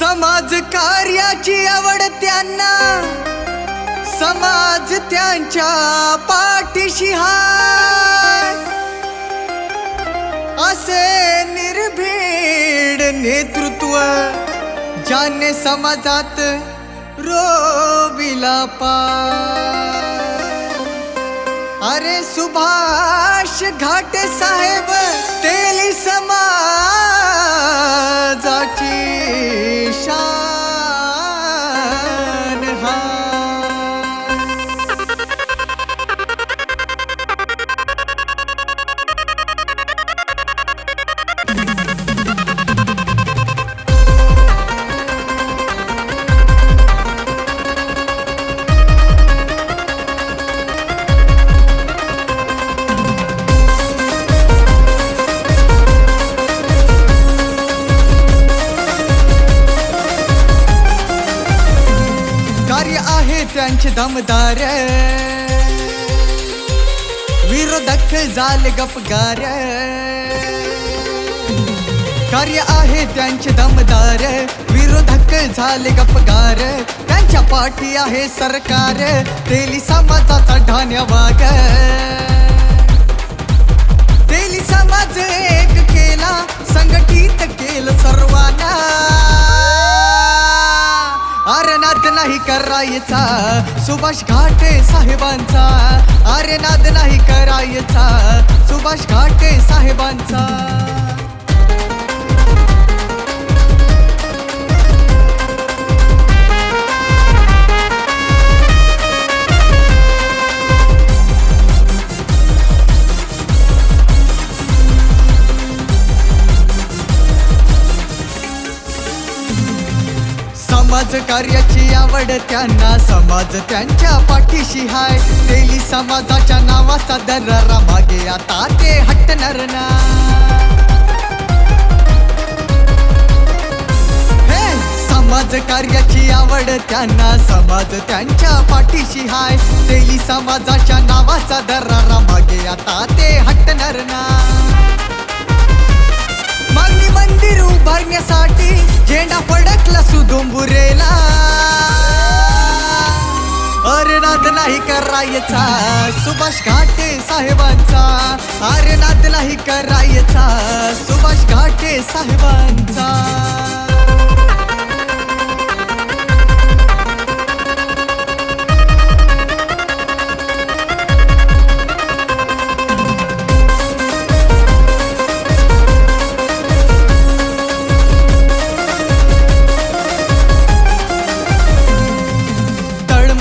समाज कार्याची आवड त्यांना. समाज त्यांच्या पाठीशी हाय. असे निर्भीड नेतृत्व ज्याने समाजात रोविला पा अरे सुभाष घाटे साहेब तेली समाज आहे दमदार. विरोधक झाले गपगार. कार्य आहे त्यांचे दमदार. विरोधक झाले गपगार. त्यांच्या पाठी आहे सरकार. तेली समाजाचा वाग तेली समाज नाही करायचा. सुभाष घाटे साहेबांचा. आर्यनाद नाही करायचा. सुभाष घाटे साहेबांचा. समाज कार्याची आवड त्यांना समाज त्यांच्या पाठीशी हाय. तेली समाजाच्या नावाचा दरारा मागे आता ते हटणार ना हे, समाज कार्याची आवड त्यांना समाज त्यांच्या पाठीशी हाय. तेली समाजाच्या नावाचा दरारा मागे आता ते हटणार ना मागणी मंदिर उभारण्यासाठी झेंडा फडकला सुदोंबुरेला अरे नाद नाही करायचा सुभाष घाटे साहेबांचा. अरे नाद नाही करायचा सुभाष घाटे साहेबांचा.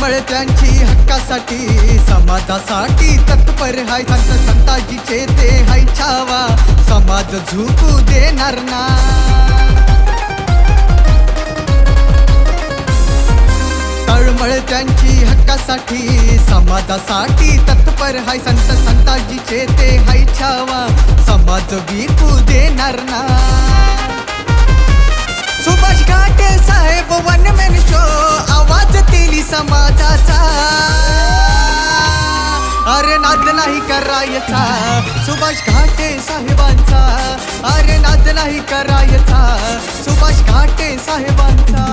तळमळ त्यांची हक्कासाठी समाजासाठी तत्पर हाय. संत संताजीचे ते हाय छावा. समाज झुकू देणार ना. तळमळ त्यांची हक्कासाठी समाजासाठी तत्पर हाय. संत संताजीचे ते हाय छावा. समाज विकू देणार ना. सुभाष घाटे साहेब वन सुभाष घाटे साहेबांचा. अरे नाद नाही करायचा. सुभाष घाटे साहेबांचा.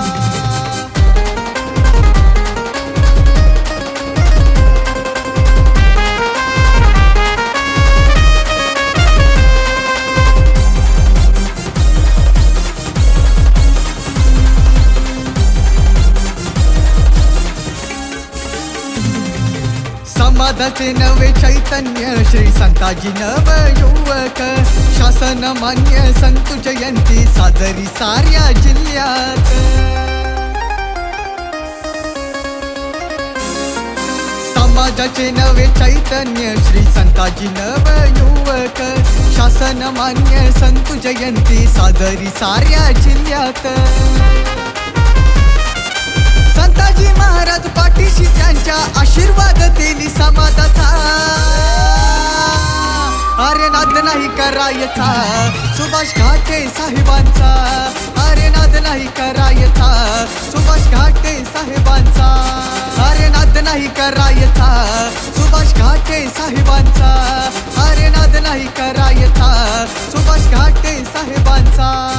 समाजाचे नवे चैतन्य श्री संताजी नव युवक. शासन मान्य संत जयंती साजरी साऱ्या जिल्ह्यात. समाजाचे नवे चैतन्य श्री संताजी नव युवक. शासन मान्य संत जयंती साजरी साऱ्या जिल्ह्यात. आशीर्वाद दिली समाजाचा. अरे नाद नाही करायचा सुभाष घाटे साहेबांचा. अरे नाद नाही करायचा सुभाष घाटे साहेबांचा. अरे नाद नाही करायचा सुभाष घाटे साहेबांचा. अरे नाद नाही करायचा सुभाष घाटे साहेबांचा.